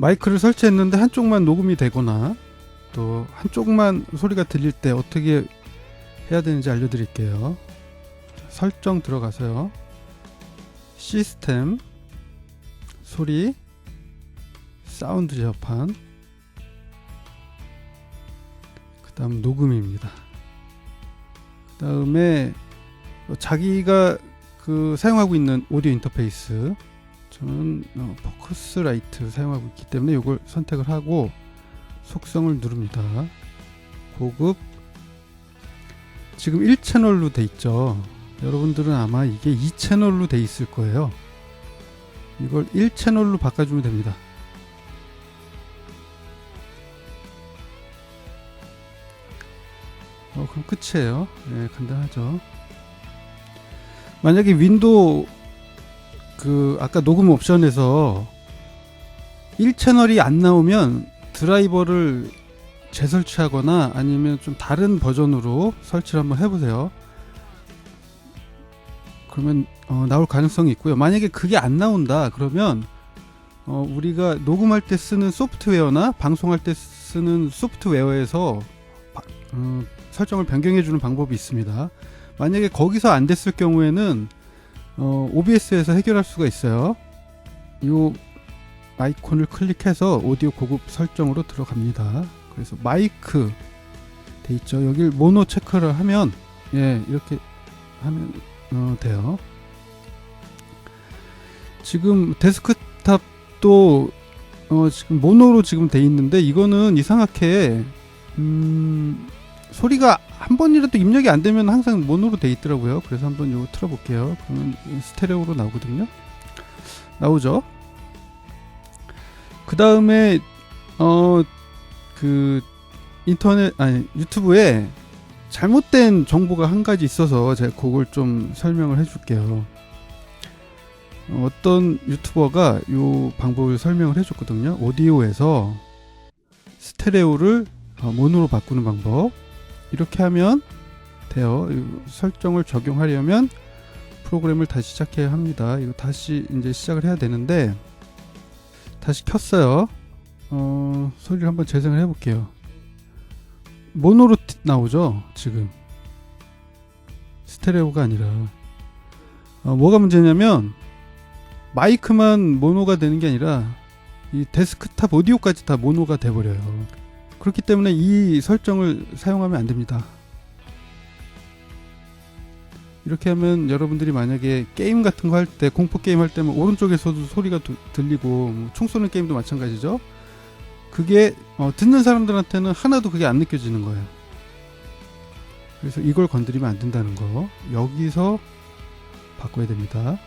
마이크를 설치했는데 한쪽만 녹음이 되거나 또 한쪽만 소리가 들릴 때 어떻게 해야 되는지 알려드릴게요. 설정 들어가서요. 시스템 소리 사운드 제어판 그 다음 녹음입니다. 그 다음에 자기가 그 사용하고 있는 오디오 인터페이스 저는 어, 포커스 라이트 사용하고 있기 때문에 이걸 선택을 하고 속성을 누릅니다. 고급 지금 1채널로 돼 있죠. 여러분들은 아마 이게 2채널로 돼 있을 거예요. 이걸 1채널로 바꿔주면 됩니다. 어, 그럼 끝이에요. 네, 간단하죠. 만약에 윈도우 그 아까 녹음 옵션에서 1채널이 안 나오면 드라이버를 재설치하거나 아니면 좀 다른 버전으로 설치를 한번 해보세요. 그러면 어, 나올 가능성이 있고요. 만약에 그게 안 나온다 그러면 어, 우리가 녹음할 때 쓰는 소프트웨어나 방송할 때 쓰는 소프트웨어에서 바- 어, 설정을 변경해주는 방법이 있습니다. 만약에 거기서 안 됐을 경우에는 어, OBS에서 해결할 수가 있어요. 이 아이콘을 클릭해서 오디오 고급 설정으로 들어갑니다. 그래서 마이크 돼 있죠. 여길 모노 체크를 하면 예 이렇게 하면 어, 돼요. 지금 데스크탑도 어, 지금 모노로 지금 돼 있는데 이거는 이상하게 음, 소리가 한 번이라도 입력이 안 되면 항상 모노로 돼 있더라고요. 그래서 한번 이거 틀어볼게요. 그러면 스테레오로 나오거든요. 나오죠. 그 다음에 어 그 인터넷 아니 유튜브에 잘못된 정보가 한 가지 있어서 제가 그걸 좀 설명을 해줄게요. 어, 어떤 유튜버가 이 방법을 설명을 해줬거든요. 오디오에서 스테레오를 어, 모노로 바꾸는 방법. 이렇게 하면 돼요. 이 설정을 적용하려면 프로그램을 다시 시작해야 합니다. 이거 다시 이제 시작을 해야 되는데 다시 켰어요. 어, 소리를 한번 재생을 해볼게요. 모노로 티- 나오죠 지금 스테레오가 아니라 어, 뭐가 문제냐면 마이크만 모노가 되는 게 아니라 이 데스크탑 오디오까지 다 모노가 돼버려요 그렇기 때문에 이 설정을 사용하면 안 됩니다 이렇게 하면 여러분들이 만약에 게임 같은 거 할 때 공포 게임 할 때면 오른쪽에서도 소리가 도- 들리고 뭐총 쏘는 게임도 마찬가지죠 그게 어, 듣는 사람들한테는 하나도 그게 안 느껴지는 거예요. 그래서 이걸 건드리면 안 된다는 거 여기서 바꿔야 됩니다.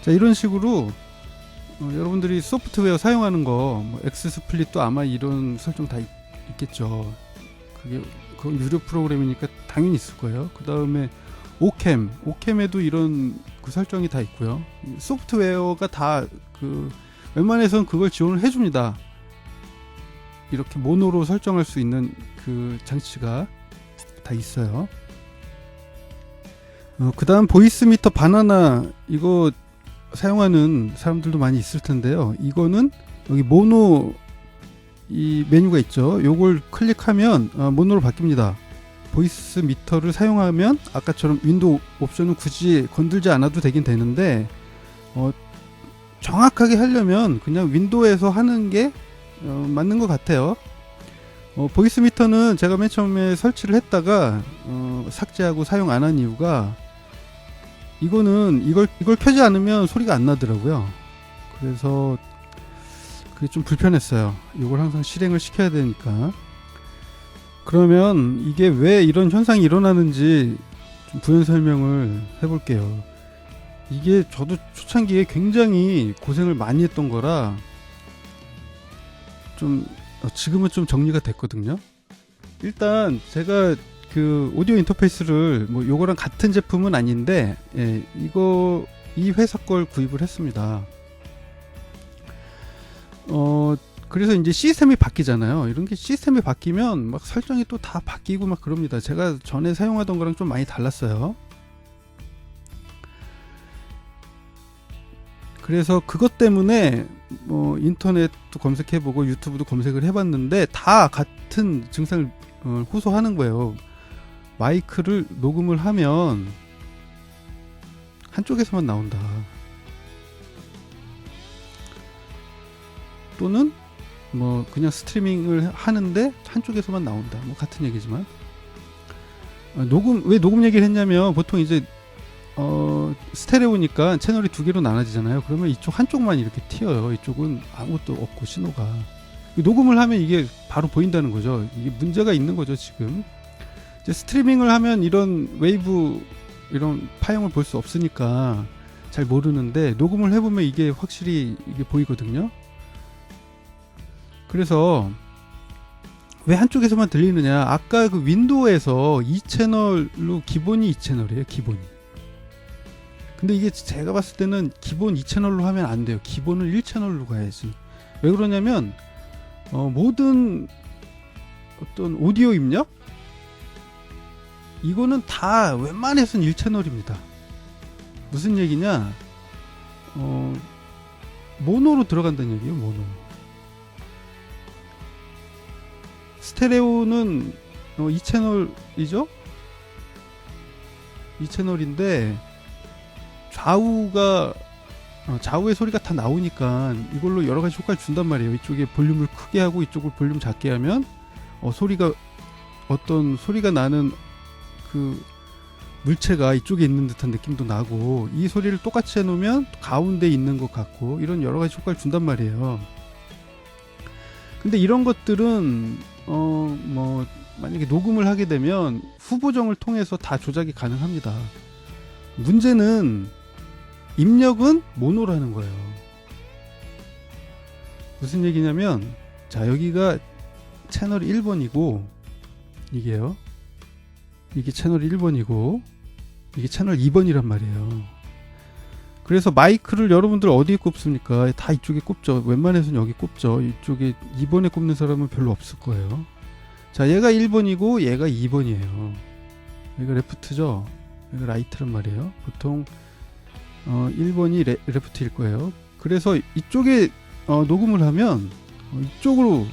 자 이런 식으로 어, 여러분들이 소프트웨어 사용하는 거 뭐, 엑스스플릿도 아마 이런 설정 다 있, 있겠죠. 그게 그 유료 프로그램이니까 당연히 있을 거예요. 그 다음에 오캠, 오캠에도 이런 그 설정이 다 있고요. 소프트웨어가 다 그 웬만해서는 그걸 지원을 해줍니다. 이렇게 모노로 설정할 수 있는 그 장치가 다 있어요. 어, 그 다음 보이스 미터 바나나 이거 사용하는 사람들도 많이 있을 텐데요. 이거는 여기 모노 이 메뉴가 있죠. 요걸 클릭하면 어, 모노로 바뀝니다. 보이스 미터를 사용하면 아까처럼 윈도우 옵션은 굳이 건들지 않아도 되긴 되는데 어, 정확하게 하려면 그냥 윈도우에서 하는 게 어, 맞는 것 같아요. 어, 보이스 미터는 제가 맨 처음에 설치를 했다가 어, 삭제하고 사용 안 한 이유가 이거는 이걸 이걸 켜지 않으면 소리가 안 나더라고요. 그래서 그게 좀 불편했어요. 이걸 항상 실행을 시켜야 되니까. 그러면 이게 왜 이런 현상이 일어나는지 좀 부연 설명을 해볼게요. 이게 저도 초창기에 굉장히 고생을 많이 했던 거라 좀 어, 지금은 좀 정리가 됐거든요. 일단 제가 그 오디오 인터페이스를 뭐 요거랑 같은 제품은 아닌데 예, 이거 이 회사 걸 구입을 했습니다. 어 그래서 이제 시스템이 바뀌잖아요. 이런 게 시스템이 바뀌면 막 설정이 또 다 바뀌고 막 그럽니다. 제가 전에 사용하던 거랑 좀 많이 달랐어요. 그래서 그것 때문에 뭐 인터넷도 검색해보고 유튜브도 검색을 해봤는데 다 같은 증상을 어, 호소하는 거예요. 마이크를 녹음을 하면 한쪽에서만 나온다. 또는 뭐 그냥 스트리밍을 하는데 한쪽에서만 나온다. 뭐 같은 얘기지만 어, 녹음 왜 녹음 얘기를 했냐면 보통 이제 어 스테레오니까 채널이 두 개로 나눠지잖아요. 그러면 이쪽 한쪽만 이렇게 튀어요. 이쪽은 아무것도 없고 신호가 녹음을 하면 이게 바로 보인다는 거죠. 이게 문제가 있는 거죠 지금. 스트리밍을 하면 이런 웨이브 이런 파형을 볼 수 없으니까 잘 모르는데 녹음을 해보면 이게 확실히 이게 보이거든요. 그래서 왜 한쪽에서만 들리느냐? 아까 그 윈도우에서 이 채널로 기본이 이 채널이에요. 기본이. 근데 이게 제가 봤을 때는 기본 2채널로 하면 안 돼요. 기본은 1채널로 가야지. 왜 그러냐면 어, 모든 어떤 오디오 입력 이거는 다 웬만해서는 1채널입니다. 무슨 얘기냐? 어, 모노로 들어간다는 얘기예요. 모노. 스테레오는 어, 2채널이죠? 2채널인데 좌우가 어, 좌우의 소리가 다 나오니까 이걸로 여러 가지 효과를 준단 말이에요. 이쪽에 볼륨을 크게 하고 이쪽을 볼륨 작게 하면 어, 소리가 어떤 소리가 나는 그 물체가 이쪽에 있는 듯한 느낌도 나고 이 소리를 똑같이 해놓으면 가운데 있는 것 같고 이런 여러 가지 효과를 준단 말이에요. 근데 이런 것들은 어 뭐 만약에 녹음을 하게 되면 후보정을 통해서 다 조작이 가능합니다. 문제는 입력은 모노라는 거예요. 무슨 얘기냐면 자 여기가 채널 1번이고 이게요. 이게 채널 1번이고 이게 채널 2번이란 말이에요. 그래서 마이크를 여러분들 어디에 꼽습니까? 다 이쪽에 꼽죠. 웬만해서는 여기 꼽죠. 이쪽에 2번에 꼽는 사람은 별로 없을 거예요. 자, 얘가 1번이고 얘가 2번이에요. 얘가 레프트죠. 얘가 라이트란 말이에요. 보통 어, 1번이 레, 레프트일 거예요. 그래서 이쪽에 어, 녹음을 하면 어, 이쪽으로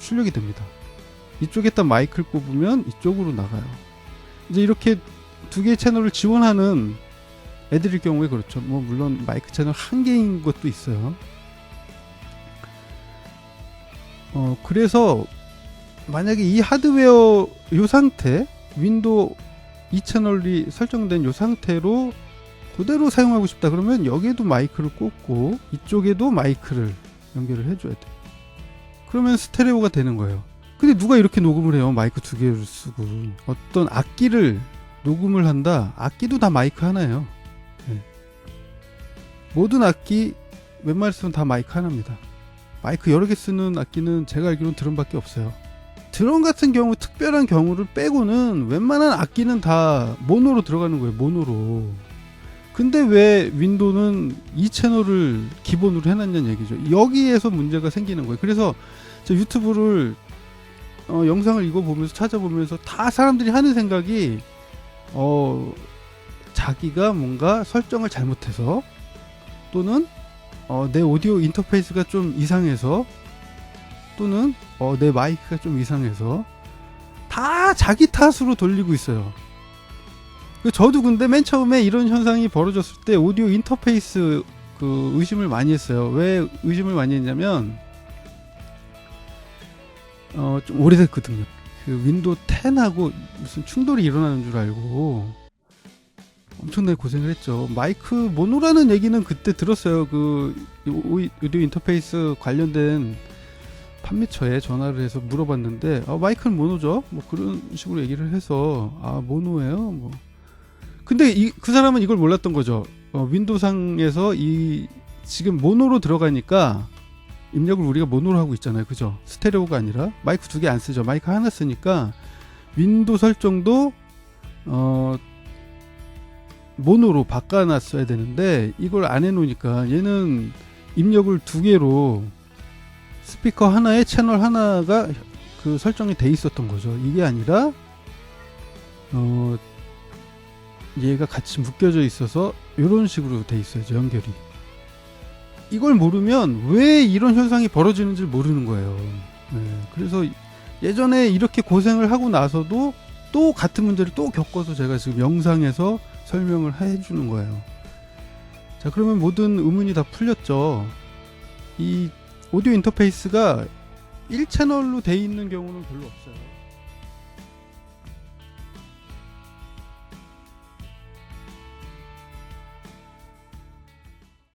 출력이 됩니다. 이쪽에다 마이크를 꼽으면 이쪽으로 나가요. 이제 이렇게 두 개의 채널을 지원하는 애들일 경우에 그렇죠. 뭐 물론 마이크 채널 한 개인 것도 있어요. 어 그래서 만약에 이 하드웨어 요 상태 윈도우 2 채널이 설정된 요 상태로 그대로 사용하고 싶다 그러면 여기에도 마이크를 꽂고 이쪽에도 마이크를 연결을 해줘야 돼. 그러면 스테레오가 되는 거예요. 근데 누가 이렇게 녹음을 해요? 마이크 두 개를 쓰고 어떤 악기를 녹음을 한다. 악기도 다 마이크 하나예요. 네. 모든 악기 웬만해서는 다 마이크 하나입니다. 마이크 여러 개 쓰는 악기는 제가 알기로는 드럼밖에 없어요. 드럼 같은 경우 특별한 경우를 빼고는 웬만한 악기는 다 모노로 들어가는 거예요. 모노로. 근데 왜 윈도우는 이 채널을 기본으로 해놨냐는 얘기죠. 여기에서 문제가 생기는 거예요. 그래서 저 유튜브를 어, 영상을 이거 보면서 찾아보면서 다 사람들이 하는 생각이 어, 자기가 뭔가 설정을 잘못해서 또는 어, 내 오디오 인터페이스가 좀 이상해서 또는 어, 내 마이크가 좀 이상해서 다 자기 탓으로 돌리고 있어요. 그 저도 근데 맨 처음에 이런 현상이 벌어졌을 때 오디오 인터페이스 그 의심을 많이 했어요. 왜 의심을 많이 했냐면 어, 좀 오래됐거든요. 그 윈도우 10하고 무슨 충돌이 일어나는 줄 알고 엄청나게 고생을 했죠. 마이크 모노라는 얘기는 그때 들었어요. 그 오디오 인터페이스 관련된 판매처에 전화를 해서 물어봤는데 아, 마이크는 모노죠. 뭐 그런 식으로 얘기를 해서 아 모노예요. 뭐 근데 이, 그 사람은 이걸 몰랐던 거죠. 어, 윈도우상에서 이 지금 모노로 들어가니까 입력을 우리가 모노로 하고 있잖아요. 그죠? 스테레오가 아니라 마이크 두 개 안 쓰죠. 마이크 하나 쓰니까 윈도우 설정도 어 모노로 바꿔놨어야 되는데 이걸 안 해놓으니까 얘는 입력을 두 개로 스피커 하나에 채널 하나가 그 설정이 돼 있었던 거죠. 이게 아니라 어 얘가 같이 묶여져 있어서 이런 식으로 돼 있어야죠 연결이. 이걸 모르면 왜 이런 현상이 벌어지는지 모르는 거예요. 네, 그래서 예전에 이렇게 고생을 하고 나서도 또 같은 문제를 또 겪어서 제가 지금 영상에서 설명을 해주는 거예요. 자, 그러면 모든 의문이 다 풀렸죠. 이 오디오 인터페이스가 1채널로 돼 있는 경우는 별로 없어요.